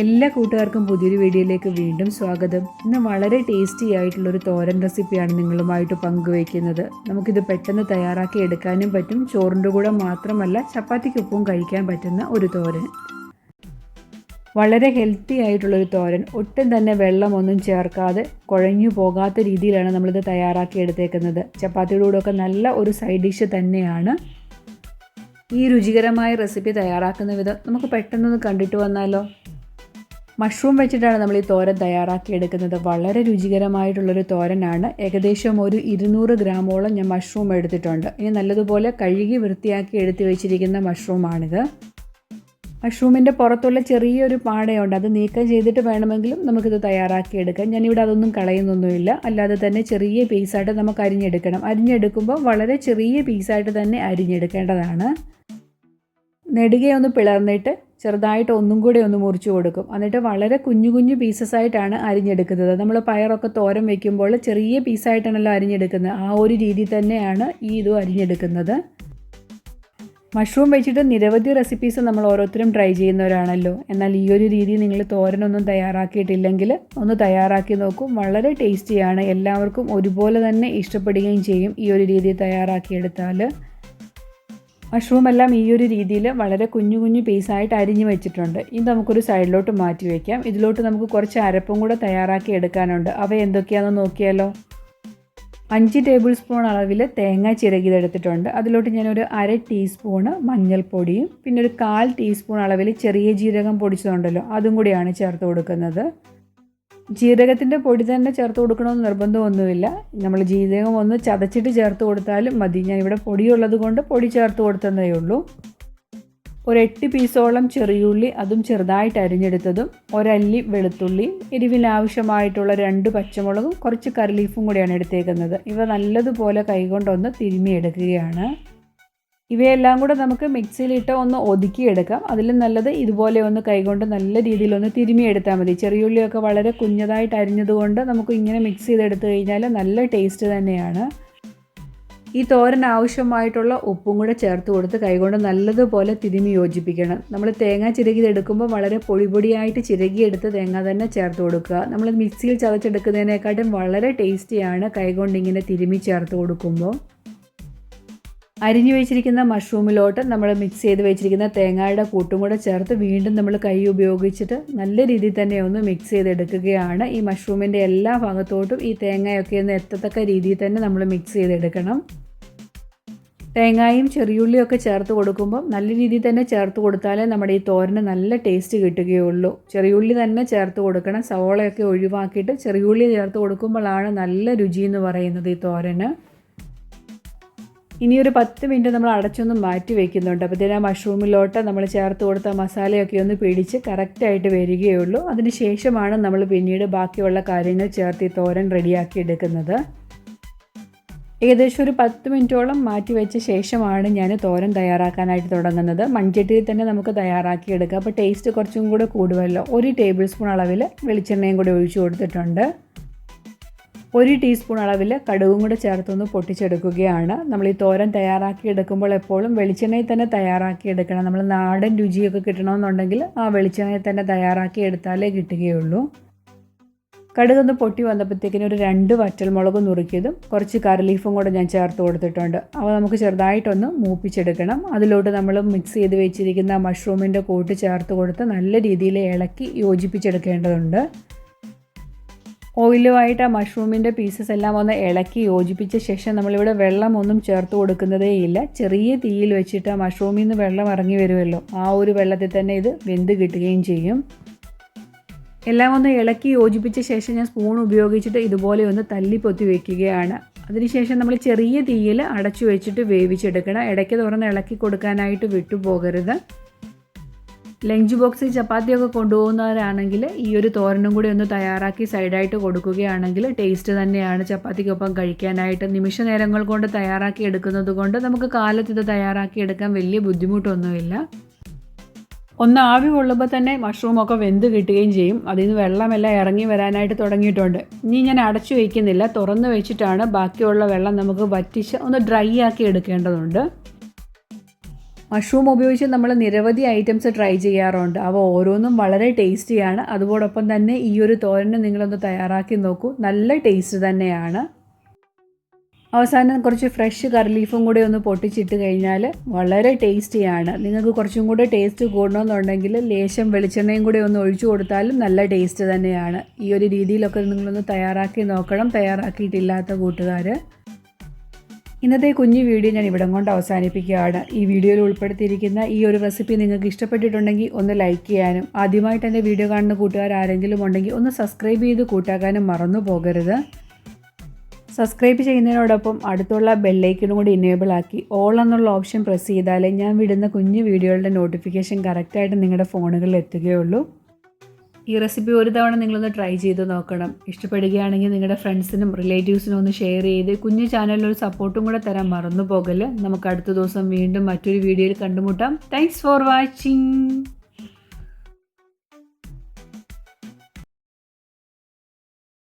എല്ലാ കൂട്ടുകാർക്കും പുതിയൊരു വീഡിയോയിലേക്ക് വീണ്ടും സ്വാഗതം. ഇന്ന് വളരെ ടേസ്റ്റി ആയിട്ടുള്ളൊരു തോരൻ റെസിപ്പിയാണ് നിങ്ങളുമായിട്ട് പങ്കുവയ്ക്കുന്നത്. നമുക്കിത് പെട്ടെന്ന് തയ്യാറാക്കി എടുക്കാനും പറ്റും. ചോറിന്റെ കൂടെ മാത്രമല്ല ചപ്പാത്തിക്കൊപ്പവും കഴിക്കാൻ പറ്റുന്ന ഒരു തോരൻ. വളരെ ഹെൽത്തി ആയിട്ടുള്ളൊരു തോരൻ. ഒട്ടും തന്നെ വെള്ളമൊന്നും ചേർക്കാതെ കുഴഞ്ഞു പോകാത്ത രീതിയിലാണ് നമ്മളിത് തയ്യാറാക്കി എടുത്തേക്കുന്നത്. ചപ്പാത്തിയുടെ കൂടെയൊക്കെ നല്ല ഒരു സൈഡ് ഡിഷ് തന്നെയാണ്. ഈ രുചികരമായ റെസിപ്പി തയ്യാറാക്കുന്ന വിധം നമുക്ക് പെട്ടെന്നൊന്ന് കണ്ടിട്ട് വന്നാലോ? മഷ്റൂം വെച്ചിട്ടാണ് നമ്മൾ ഈ തോരൻ തയ്യാറാക്കി എടുക്കുന്നത്. വളരെ രുചികരമായിട്ടുള്ളൊരു തോരനാണ്. ഏകദേശം ഒരു ഇരുന്നൂറ് ഗ്രാമോളം ഞാൻ മഷ്റൂം എടുത്തിട്ടുണ്ട്. ഇനി നല്ലതുപോലെ കഴുകി വൃത്തിയാക്കി എടുത്തു വെച്ചിരിക്കുന്ന മഷ്റൂമാണിത്. മഷ്റൂമിന്റെ പുറത്തുള്ള ചെറിയൊരു പാടയുണ്ട്. അത് നീക്കം ചെയ്തിട്ട് വേണമെങ്കിലും നമുക്കിത് തയ്യാറാക്കിയെടുക്കാം ഞാനിവിടെ അതൊന്നും കളയുന്നൊന്നുമില്ല. അല്ലാതെ തന്നെ ചെറിയ പീസായിട്ട് നമുക്ക് അരിഞ്ഞെടുക്കണം. അരിഞ്ഞെടുക്കുമ്പോൾ വളരെ ചെറിയ പീസായിട്ട് തന്നെ അരിഞ്ഞെടുക്കേണ്ടതാണ്. നെടുകയൊന്ന് പിളർന്നിട്ട് ചെറുതായിട്ട് ഒന്നും കൂടി ഒന്ന് മുറിച്ചു കൊടുക്കും. എന്നിട്ട് വളരെ കുഞ്ഞു കുഞ്ഞു പീസസ് ആയിട്ടാണ് അരിഞ്ഞെടുക്കുന്നത്. നമ്മൾ പയറൊക്കെ തോരൻ വെക്കുമ്പോൾ ചെറിയ പീസായിട്ടാണല്ലോ അരിഞ്ഞെടുക്കുന്നത്. ആ ഒരു രീതി തന്നെയാണ് ഈ ഇതും അരിഞ്ഞെടുക്കുന്നത്. മഷ്റൂം വെച്ചിട്ട് നിരവധി റെസിപ്പീസ് നമ്മൾ ഓരോരുത്തരും ട്രൈ ചെയ്യുന്നവരാണല്ലോ. എന്നാൽ ഈ ഒരു രീതി നിങ്ങൾ തോരനൊന്നും തയ്യാറാക്കിയിട്ടില്ലെങ്കിൽ ഒന്ന് തയ്യാറാക്കി നോക്കും. വളരെ ടേസ്റ്റിയാണ് എല്ലാവർക്കും ഒരുപോലെ തന്നെ ഇഷ്ടപ്പെടുകയും ചെയ്യും ഈ ഒരു രീതി തയ്യാറാക്കിയെടുത്താൽ. മഷ്റൂം എല്ലാം ഈ ഒരു രീതിയിൽ വളരെ കുഞ്ഞു കുഞ്ഞു പീസായിട്ട് അരിഞ്ഞു വെച്ചിട്ടുണ്ട്. ഇത് നമുക്കൊരു സൈഡിലോട്ട് മാറ്റി വയ്ക്കാം ഇതിലോട്ട് നമുക്ക് കുറച്ച് അരപ്പും കൂടെ തയ്യാറാക്കി എടുക്കാനുണ്ട്. അവ എന്തൊക്കെയാണെന്ന് നോക്കിയാലോ? അഞ്ച് ടേബിൾ സ്പൂൺ അളവിൽ തേങ്ങ ചിരകിയതെടുത്തിട്ടുണ്ട് അതിലോട്ട് ഞാനൊരു അര ടീസ്പൂണ് മഞ്ഞൾപ്പൊടിയും പിന്നെ ഒരു കാൽ ടീസ്പൂൺ അളവിൽ ചെറിയ ജീരകം പൊടിച്ചതുണ്ടല്ലോ അതും കൂടിയാണ് ചേർത്ത് കൊടുക്കുന്നത്. ജീരകത്തിന്റെ പൊടി തന്നെ ചേർത്ത് കൊടുക്കണമെന്ന് നിർബന്ധമൊന്നുമില്ല. നമ്മൾ ജീരകം ഒന്ന് ചതച്ചിട്ട് ചേർത്ത് കൊടുത്താലും മതി. ഞാൻ ഇവിടെ പൊടിയുള്ളത് കൊണ്ട് പൊടി ചേർത്ത് കൊടുത്തതേ ഉള്ളൂ. ഒരു എട്ട് പീസോളം ചെറിയുള്ളി അതും ചെറുതായിട്ട് അരിഞ്ഞെടുത്തതും ഒരല്ലി വെളുത്തുള്ളി എരിവിനാവശ്യമായിട്ടുള്ള രണ്ട് പച്ചമുളകും കുറച്ച് കറിലീഫും കൂടിയാണ് എടുത്തേക്കുന്നത്. ഇവ നല്ലതുപോലെ കൈകൊണ്ടൊന്ന് തിരുമിയെടുക്കുകയാണ് ഇവയെല്ലാം കൂടെ നമുക്ക് മിക്സിയിലിട്ട് ഒന്ന് ഒതുക്കിയെടുക്കാം. അതിൽ നല്ലത് ഇതുപോലെ ഒന്ന് കൈകൊണ്ട് നല്ല രീതിയിൽ ഒന്ന് തിരുമിയെടുത്താൽ മതി. ചെറിയുള്ളിയൊക്കെ വളരെ കുഞ്ഞതായിട്ട് അരിഞ്ഞതുകൊണ്ട് നമുക്ക് ഇങ്ങനെ മിക്സ് ചെയ്തെടുത്തു കഴിഞ്ഞാൽ നല്ല ടേസ്റ്റ് തന്നെയാണ്. ഈ തോരൻ ആവശ്യമായിട്ടുള്ള ഉപ്പും കൂടെ ചേർത്ത് കൊടുത്ത് കൈകൊണ്ട് നല്ലതുപോലെ തിരുമി യോജിപ്പിക്കണം. നമ്മൾ തേങ്ങ ചിരകിയെടുക്കുമ്പോൾ വളരെ പൊടിപൊടിയായിട്ട് ചിരകി ചിരകിയെടുത്ത് തേങ്ങ തന്നെ ചേർത്ത് കൊടുക്കുക. നമ്മൾ മിക്സിയിൽ ചതച്ചെടുക്കുന്നതിനേക്കാട്ടും വളരെ ടേസ്റ്റിയാണ് കൈകൊണ്ട് ഇങ്ങനെ തിരുമി ചേർത്ത് കൊടുക്കുമ്പോൾ. അരിഞ്ഞു വെച്ചിരിക്കുന്ന മഷ്റൂമിലോട്ട് നമ്മൾ മിക്സ് ചെയ്ത് വെച്ചിരിക്കുന്ന തേങ്ങയുടെ കൂട്ടും കൂടെ ചേർത്ത് വീണ്ടും നമ്മൾ കൈ ഉപയോഗിച്ചിട്ട് നല്ല രീതിയിൽ തന്നെ ഒന്ന് മിക്സ് ചെയ്തെടുക്കുകയാണ്. ഈ മഷ്റൂമിന്റെ എല്ലാ ഭാഗത്തോട്ടും ഈ തേങ്ങയൊക്കെ ഒന്ന് എത്തത്തക്ക രീതിയിൽ തന്നെ നമ്മൾ മിക്സ് ചെയ്തെടുക്കണം. തേങ്ങയും ചെറിയുള്ളിയൊക്കെ ചേർത്ത് കൊടുക്കുമ്പോൾ നല്ല രീതിയിൽ തന്നെ ചേർത്ത് കൊടുത്താലേ നമ്മുടെ ഈ തോരന് നല്ല ടേസ്റ്റ് കിട്ടുകയുള്ളൂ. ചെറിയുള്ളി തന്നെ ചേർത്ത് കൊടുക്കണം. സവോളയൊക്കെ ഒഴിവാക്കിയിട്ട് ചെറിയുള്ളി ചേർത്ത് കൊടുക്കുമ്പോഴാണ് നല്ല രുചി എന്ന് പറയുന്നത് ഈ തോരന്. ഇനി ഒരു പത്ത് മിനിറ്റ് നമ്മൾ അടച്ചൊന്ന് മാറ്റി വെക്കുന്നുണ്ട്. അപ്പോൾ ആ മഷ്റൂമിലോട്ട് നമ്മൾ ചേർത്ത് കൊടുത്ത മസാലയൊക്കെ ഒന്ന് പിടിച്ച് കറക്റ്റായിട്ട് വരികയുള്ളൂ. അതിന് ശേഷമാണ് നമ്മൾ പിന്നീട് ബാക്കിയുള്ള കാര്യങ്ങൾ ചേർത്ത് ഈ തോരൻ റെഡിയാക്കി എടുക്കുന്നത്. ഏകദേശം ഒരു പത്ത് മിനിറ്റോളം മാറ്റി വെച്ച ശേഷമാണ് ഞാൻ തോരൻ തയ്യാറാക്കാനായിട്ട് തുടങ്ങുന്നത്. മൺചട്ടിയിൽ തന്നെ നമുക്ക് തയ്യാറാക്കി എടുക്കാം. അപ്പോൾ ടേസ്റ്റ് കുറച്ചും കൂടെ കൂടുമല്ലോ. ഒരു ടേബിൾ സ്പൂൺ അളവിൽ വെളിച്ചെണ്ണയും കൂടി ഒഴിച്ചു കൊടുത്തിട്ടുണ്ട്. ഒരു ടീസ്പൂൺ അളവിൽ കടുകും കൂടെ ചേർത്തൊന്ന് പൊട്ടിച്ചെടുക്കുകയാണ്. നമ്മൾ ഈ തോരൻ തയ്യാറാക്കി എടുക്കുമ്പോൾ എപ്പോഴും വെളിച്ചെണ്ണയിൽ തന്നെ തയ്യാറാക്കി എടുക്കണം. നമ്മൾ നാടൻ രുചിയൊക്കെ കിട്ടണമെന്നുണ്ടെങ്കിൽ ആ വെളിച്ചെണ്ണയിൽ തന്നെ തയ്യാറാക്കി എടുത്താലേ കിട്ടുകയുള്ളൂ. കടുകൊന്ന് പൊട്ടി വന്നപ്പോഴത്തേക്കിനും ഒരു രണ്ട് വറ്റൽമുളക് നുറുക്കിയതും കുറച്ച് കറിലീഫും കൂടെ ഞാൻ ചേർത്ത് കൊടുത്തിട്ടുണ്ട്. അവ നമുക്ക് ചെറുതായിട്ടൊന്ന് മൂപ്പിച്ചെടുക്കണം. അതിലോട്ട് നമ്മൾ മിക്സ് ചെയ്ത് വെച്ചിരിക്കുന്ന മഷ്റൂമിന്റെ കൂട്ട് ചേർത്ത് കൊടുത്ത് നല്ല രീതിയിൽ ഇളക്കി യോജിപ്പിച്ചെടുക്കേണ്ടതുണ്ട്. ഓയിലുമായിട്ട് ആ മഷ്റൂമിന്റെ പീസസ് എല്ലാം ഒന്ന് ഇളക്കി യോജിപ്പിച്ച ശേഷം നമ്മളിവിടെ വെള്ളമൊന്നും ചേർത്ത് കൊടുക്കുന്നതേ ഇല്ല. ചെറിയ തീയിൽ വെച്ചിട്ട് ആ മഷ്റൂമിൽ നിന്ന് വെള്ളം ഇറങ്ങി വരുമല്ലോ. ആ ഒരു വെള്ളത്തിൽ തന്നെ ഇത് വെന്ത് കിട്ടുകയും ചെയ്യും. എല്ലാം ഒന്ന് ഇളക്കി യോജിപ്പിച്ച ശേഷം ഞാൻ സ്പൂൺ ഉപയോഗിച്ചിട്ട് ഇതുപോലെ ഒന്ന് തല്ലി പൊത്തി വയ്ക്കുകയാണ് അതിനുശേഷം നമ്മൾ ചെറിയ തീയിൽ അടച്ചു വെച്ചിട്ട് വേവിച്ചെടുക്കണം. ഇടയ്ക്ക് തുറന്ന് ഇളക്കി കൊടുക്കാനായിട്ട് വിട്ടുപോകരുത്. ലഞ്ച് ബോക്സിൽ ചപ്പാത്തിയൊക്കെ കൊണ്ടുപോകുന്നവരാണെങ്കിൽ ഈ ഒരു തോരനും കൂടി ഒന്ന് തയ്യാറാക്കി സൈഡായിട്ട് കൊടുക്കുകയാണെങ്കിൽ ടേസ്റ്റ് തന്നെയാണ് ചപ്പാത്തിക്കൊപ്പം കഴിക്കാനായിട്ട്. നിമിഷ നേരങ്ങൾ കൊണ്ട് തയ്യാറാക്കി എടുക്കുന്നത് കൊണ്ട് നമുക്ക് കാലത്ത് ഇത് തയ്യാറാക്കി എടുക്കാൻ വലിയ ബുദ്ധിമുട്ടൊന്നുമില്ല. ഒന്ന് ആവി കൊള്ളുമ്പോൾ തന്നെ മഷ്റൂമൊക്കെ വെന്ത് കിട്ടുകയും ചെയ്യും. അതിൽ നിന്ന് വെള്ളമെല്ലാം ഇറങ്ങി വരാനായിട്ട് തുടങ്ങിയിട്ടുണ്ട്. ഇനി ഞാൻ അടച്ചു വയ്ക്കുന്നില്ല. തുറന്ന് വെച്ചിട്ടാണ് ബാക്കിയുള്ള വെള്ളം നമുക്ക് വറ്റിച്ച് ഒന്ന് ഡ്രൈ ആക്കി എടുക്കേണ്ടതുണ്ട്. മഷ്റൂം ഉപയോഗിച്ച് നമ്മൾ നിരവധി ഐറ്റംസ് ട്രൈ ചെയ്യാറുണ്ട്. അവ ഓരോന്നും വളരെ ടേസ്റ്റിയാണ്. അതോടൊപ്പം തന്നെ ഈ ഒരു തോരന് നിങ്ങളൊന്ന് തയ്യാറാക്കി നോക്കൂ. നല്ല ടേസ്റ്റ് തന്നെയാണ്. അവസാനം കുറച്ച് ഫ്രഷ് കറി ലീഫും കൂടെ ഒന്ന് പൊട്ടിച്ചിട്ട് കഴിഞ്ഞാൽ വളരെ ടേസ്റ്റിയാണ്. നിങ്ങൾക്ക് കുറച്ചും കൂടെ ടേസ്റ്റ് കൂടണമെന്നുണ്ടെങ്കിൽ ലേശം വെളിച്ചെണ്ണയും കൂടി ഒന്ന് ഒഴിച്ചു കൊടുത്താലും നല്ല ടേസ്റ്റ് തന്നെയാണ്. ഈ ഒരു രീതിയിലൊക്കെ നിങ്ങളൊന്ന് തയ്യാറാക്കി നോക്കണം. തയ്യാറാക്കിയിട്ടില്ലാത്ത കൂട്ടുകാർ ഇന്നത്തെ കുഞ്ഞു വീഡിയോ ഞാൻ ഇവിടം കൊണ്ട് അവസാനിപ്പിക്കുകയാണ്. ഈ വീഡിയോയിൽ ഉൾപ്പെടുത്തിയിരിക്കുന്ന ഈ ഒരു റെസിപ്പി നിങ്ങൾക്ക് ഇഷ്ടപ്പെട്ടിട്ടുണ്ടെങ്കിൽ ഒന്ന് ലൈക്ക് ചെയ്യാനും ആദ്യമായിട്ട് എന്റെ വീഡിയോ കാണുന്ന കൂട്ടുകാർ ആരെങ്കിലും ഉണ്ടെങ്കിൽ ഒന്ന് സബ്സ്ക്രൈബ് ചെയ്ത് കൂട്ടാക്കാനും മറന്നു പോകരുത്. സബ്സ്ക്രൈബ് ചെയ്യുന്നതിനോടൊപ്പം അടുത്തുള്ള ബെല്ലൈക്കനും കൂടി ഇനേബിൾ ആക്കി ഓൾ എന്നുള്ള ഓപ്ഷൻ പ്രസ് ചെയ്താലേ ഞാൻ വിടുന്ന കുഞ്ഞു വീഡിയോകളുടെ നോട്ടിഫിക്കേഷൻ കറക്റ്റായിട്ട് നിങ്ങളുടെ ഫോണുകളിൽ എത്തുകയുള്ളൂ. ഈ റെസിപ്പി ഒരു തവണ നിങ്ങളൊന്ന് ട്രൈ ചെയ്ത് നോക്കണം. ഇഷ്ടപ്പെടുകയാണെങ്കിൽ നിങ്ങളുടെ ഫ്രണ്ട്സിനും റിലേറ്റീവ്സിനും ഒന്ന് ഷെയർ ചെയ്ത് കുഞ്ഞു ചാനലിൽ ഒരു സപ്പോർട്ടും കൂടെ തരാൻ മറന്നു പോകൽ നമുക്ക് അടുത്ത ദിവസം വീണ്ടും മറ്റൊരു വീഡിയോയിൽ കണ്ടുമുട്ടാം. Thanks for watching